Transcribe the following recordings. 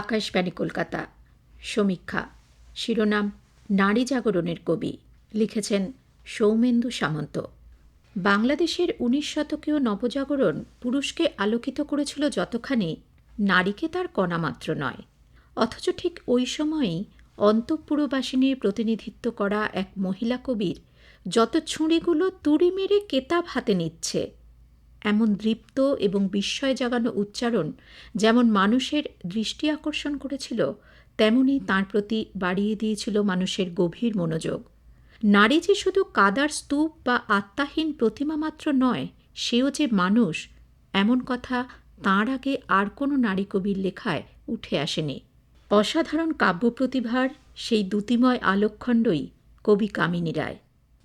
আকাশবাণী কলকাতা। সমীক্ষা। শিরোনাম, নারী জাগরণের কবি। লিখেছেন সৌমেন্দু সামন্ত। বাংলাদেশের উনিশ শতকীয় নবজাগরণ পুরুষকে আলোকিত করেছিল যতখানি নারীকে তার কণামাত্র নয়। অথচ ঠিক ওই সময়েই অন্তঃপুরবাসিনীর প্রতিনিধিত্ব করা এক মহিলা কবির যত ছুঁড়িগুলো তুড়ি মেরে কেতাব হাতে নিচ্ছে এমন দৃপ্ত এবং বিস্ময় জাগানো উচ্চারণ যেমন মানুষের দৃষ্টি আকর্ষণ করেছিল, তেমনি তার প্রতি বাড়িয়ে দিয়েছিল মানুষের গভীর মনোযোগ। নারী যে শুধু কাদার স্তূপ বা আত্মাহীন প্রতিমা মাত্র নয়, সেও যে মানুষ, এমন কথা তাঁর আগে আর কোনো নারী কবির লেখায় উঠে আসেনি। অসাধারণ কাব্য প্রতিভার সেই দ্যুতিময় আলোকখণ্ডই কবি কামিনী রায়।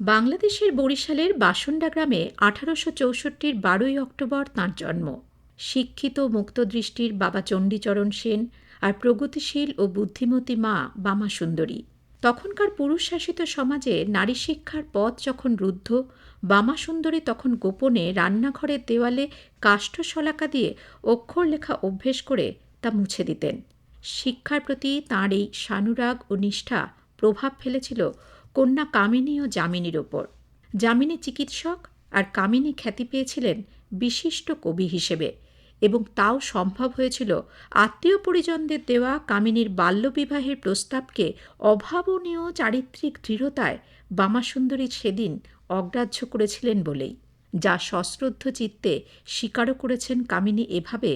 বাংলাদেশের বরিশালের বাসন্ডা গ্রামে আঠারোশো চৌষট্টির বারোই অক্টোবর তাঁর জন্ম। শিক্ষিত, মুক্তদৃষ্টির বাবা চণ্ডীচরণ সেন আর প্রগতিশীল ও বুদ্ধিমতী মা বামা সুন্দরী। তখনকার পুরুষ শাসিত সমাজে নারী শিক্ষার পথ যখন রুদ্ধ, বামা সুন্দরী তখন গোপনে রান্নাঘরের দেওয়ালে কাষ্ঠশলাকা দিয়ে অক্ষর লেখা অভ্যেস করে তা মুছে দিতেন। শিক্ষার প্রতি তাঁর এই সানুরাগ ও নিষ্ঠা প্রভাব ফেলেছিল কন্যা কামিনী ও যামিনীর ওপর। যামিনী চিকিৎসক আর কামিনী খ্যাতি পেয়েছিলেন বিশিষ্ট কবি হিসেবে এবং তাও সম্ভব হয়েছিল আত্মীয় পরিজনদের দেওয়া কামিনীর বাল্যবিবাহের প্রস্তাবকে অভাবনীয় চারিত্রিক দৃঢ়তায় বামাসুন্দরী সেদিন অগ্রাহ্য করেছিলেন বলেই, যা সশ্রদ্ধ চিত্তে স্বীকারও করেছেন কামিনী এভাবে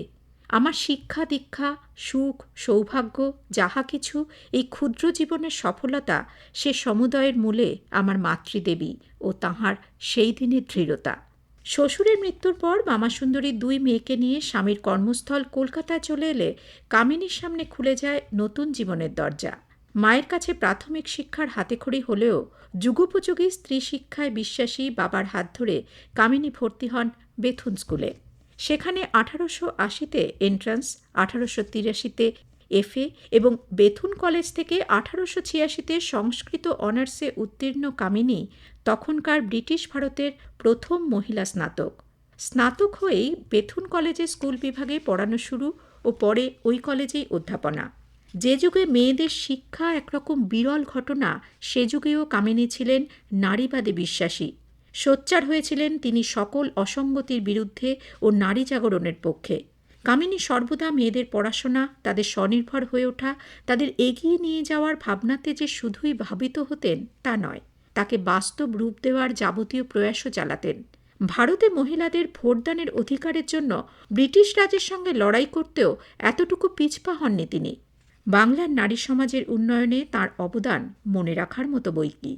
আমার শিক্ষা, দীক্ষা, সুখ, সৌভাগ্য, যাহা কিছু, এই ক্ষুদ্র জীবনের সফলতা সে সমুদয়ের মূলে আমার মাতৃদেবী ও তাহার সেই দিনের দৃঢ়তা। শ্বশুরের মৃত্যুর পর মামাসুন্দরীর দুই মেয়েকে নিয়ে স্বামীর কর্মস্থল কলকাতায় চলে এলে কামিনীর সামনে খুলে যায় নতুন জীবনের দরজা। মায়ের কাছে প্রাথমিক শিক্ষার হাতেখড়ি হলেও যুগোপযোগী স্ত্রী শিক্ষায় বিশ্বাসী বাবার হাত ধরে কামিনী ভর্তি হন বেথুন স্কুলে। সেখানে আঠারোশো আশিতে এন্ট্রান্স আঠারোশো তিরাশিতে এফএ এবং বেথুন কলেজ থেকে আঠারোশো ছিয়াশিতে সংস্কৃত অনার্সে উত্তীর্ণ কামিনী তখনকার ব্রিটিশ ভারতের প্রথম মহিলা স্নাতক। স্নাতক হয়েই বেথুন কলেজে স্কুল বিভাগে পড়ানো শুরু ও পরে ওই কলেজেই অধ্যাপনা। যে যুগে মেয়েদের শিক্ষা একরকম বিরল ঘটনা, সে যুগেও কামিনী ছিলেন নারীবাদে বিশ্বাসী। সোচ্চার হয়েছিলেন তিনি সকল অসঙ্গতির বিরুদ্ধে ও নারী জাগরণের পক্ষে। কামিনী সর্বদা মেয়েদের পড়াশোনা, তাদের স্বনির্ভর হয়ে ওঠা, তাদের এগিয়ে নিয়ে যাওয়ার ভাবনাতে যে শুধুই ভাবিত হতেন তা নয়, তাকে বাস্তব রূপ দেওয়ার যাবতীয় প্রয়াসও চালাতেন। ভারতে মহিলাদের ভোটদানের অধিকারের জন্য ব্রিটিশ রাজের সঙ্গে লড়াই করতেও এতটুকু পিছপা হননি তিনি। বাংলার নারী সমাজের উন্নয়নে তার অবদান মনে রাখার মতো বই কি?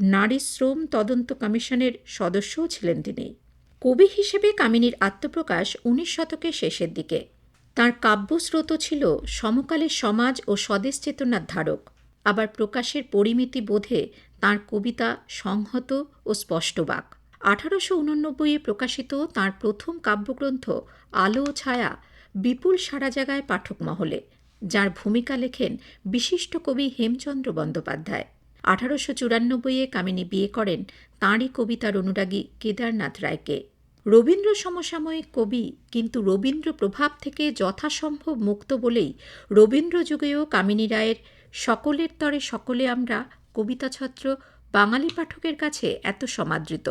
নারী শ্রম তদন্ত কমিশনের সদস্যও ছিলেন তিনি। কবি হিসেবে কামিনীর আত্মপ্রকাশ উনিশ শতকের শেষের দিকে। তাঁর কাব্যস্রোত ছিল সমকালের সমাজ ও স্বদেশ চেতনার ধারক। আবার প্রকাশের পরিমিতি বোধে তাঁর কবিতা সংহত ও স্পষ্টবাক আঠারোশো উননব্বইয়ে প্রকাশিত তাঁর প্রথম কাব্যগ্রন্থ আলো ও ছায়া বিপুল সারা জায়গায় পাঠক মহলে, যার ভূমিকা লেখেন বিশিষ্ট কবি হেমচন্দ্র বন্দ্যোপাধ্যায়। আঠারোশো চুরানব্বইয়ে কামিনী বিয়ে করেন তাঁরই কবিতার অনুরাগী কেদারনাথ রায়কে। রবীন্দ্র সমসাময়িক কবি, কিন্তু রবীন্দ্র প্রভাব থেকে যথাসম্ভব মুক্ত বলেই রবীন্দ্র যুগেও কামিনী রায়ের সকলের তরে সকলে আমরা কবিতা ছত্র বাঙালি পাঠকের কাছে এত সমাদৃত।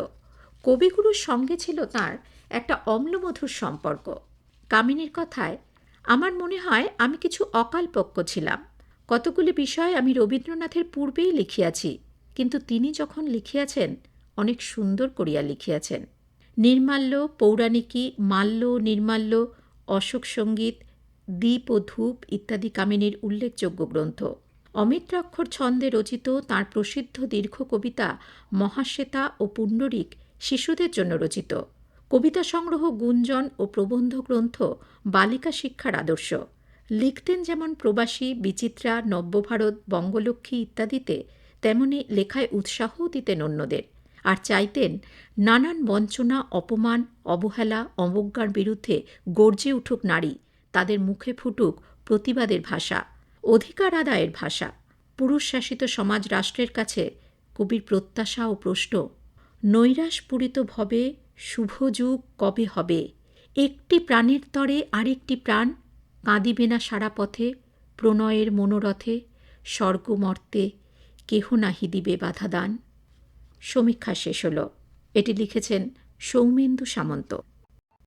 কবিগুরুর সঙ্গে ছিল তার একটা অম্লমধুর সম্পর্ক। কামিনীর কথায়, আমার মনে হয় আমি কিছু অকালপক্ষ ছিলাম। কতগুলি বিষয় আমি রবীন্দ্রনাথের পূর্বেই লিখিয়াছি, কিন্তু তিনি যখন লিখিয়াছেন, অনেক সুন্দর করিয়া লিখিয়াছেন। নির্মাল্য, পৌরাণিকী, মাল্য, নির্মাল্য, অশোক সংগীত দ্বীপ ও ধূপ ইত্যাদি কামিনীর উল্লেখযোগ্য গ্রন্থ। অমিত্রাক্ষর ছন্দে রচিত তার প্রসিদ্ধ দীর্ঘ কবিতা মহাশ্বেতা ও পুণ্ডরিক শিশুদের জন্য রচিত। কবিতা সংগ্রহ গুঞ্জন ও প্রবন্ধ গ্রন্থ বালিকা শিক্ষার আদর্শ। লিখতেন যেমন প্রবাসী, বিচিত্রা, নব্যভারত, বঙ্গলক্ষ্মী ইত্যাদিতে, তেমনি লেখায় উৎসাহও দিতেন অন্যদের। আর চাইতেন নানান বঞ্চনা, অপমান, অবহেলা, অবজ্ঞার বিরুদ্ধে গর্জে উঠুক নারী, তাদের মুখে ফুটুক প্রতিবাদের ভাষা, অধিকার আদায়ের ভাষা। পুরুষ শাসিত সমাজ রাষ্ট্রের কাছে কবির প্রত্যাশা ও প্রশ্ন নৈরাশপূরিত ভবে, শুভ যুগ কবে হবে? একটি প্রাণের তরে আরেকটি প্রাণ কাঁদিবে না সারা পথে, প্রণয়ের মনোরথে, স্বর্গমর্তে কেহ নাহি দিবে বাধা দান সমীক্ষা শেষ হল। এটি লিখেছেন সৌমেন্দু সামন্ত।